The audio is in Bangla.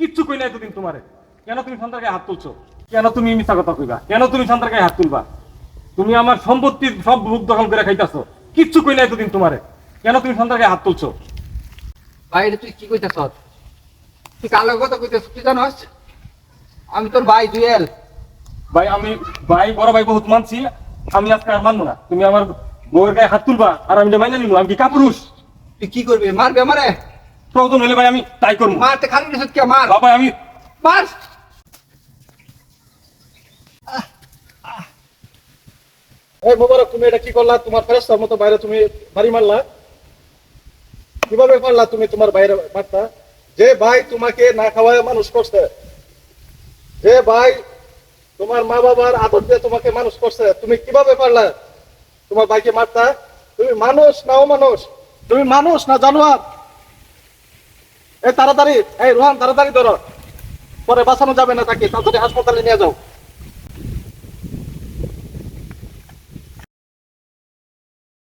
কিচ্ছু কই নাই এতদিন তোমারে। কেন তুমি সন্তানকে হাত তুলছো? কেন তুমি মিথ্যা কথা কইবা? কেন তুমি সন্তানকে হাত তুলবা? তুমি আমার সম্পত্তির সব বুক দখল করে খাইতাছো। কিচ্ছু কই নাই এতদিন তোমারে। কেন তুমি সন্তানকে হাত তুলছো? বাইরে তুই কি কইতেছ? তুই কালো কথা কইতেছ? তুই জানস? আমি তোর ভাই জুয়েল। ভাই আমি ভাই বড় ভাই বহুত মানছি। আমি আজকে আর মানবো না। তুমি আমার বউয়ের গায়ে হাত তুলবা আর আমি মাইনে নিব আমি কি কাপুরুষ? তুই কি করবি? মারবে আমারে? প্রয়োজন হলে ভাই আমি তাই করব। মারতে খালি নিছিস কে মার? বাবা আমি মার! এই মোবারক তুমি এটা কি করলা? তোমার ফেরেস্তার মতো বাইরে তুমি বাড়ি মারলা? কীভাবে পারলা তুমি তোমার বাইরে মারতা? যে ভাই তোমাকে না খাওয়ায় মানুষ করছে যে ভাই তোমার মা বাবার আদর দিয়ে তোমাকে মানুষ করছে তুমি কীভাবে পারলা তোমার ভাইকে মারতা? তুমি মানুষ না ও মানুষ তুমি মানুষ না জানোয়ার। তাড়াতাড়ি এই রোহান তাড়াতাড়ি ধরো। পরে বাঁচানো যাবে না তাকে তাড়াতাড়ি হাসপাতালে নিয়ে যাও।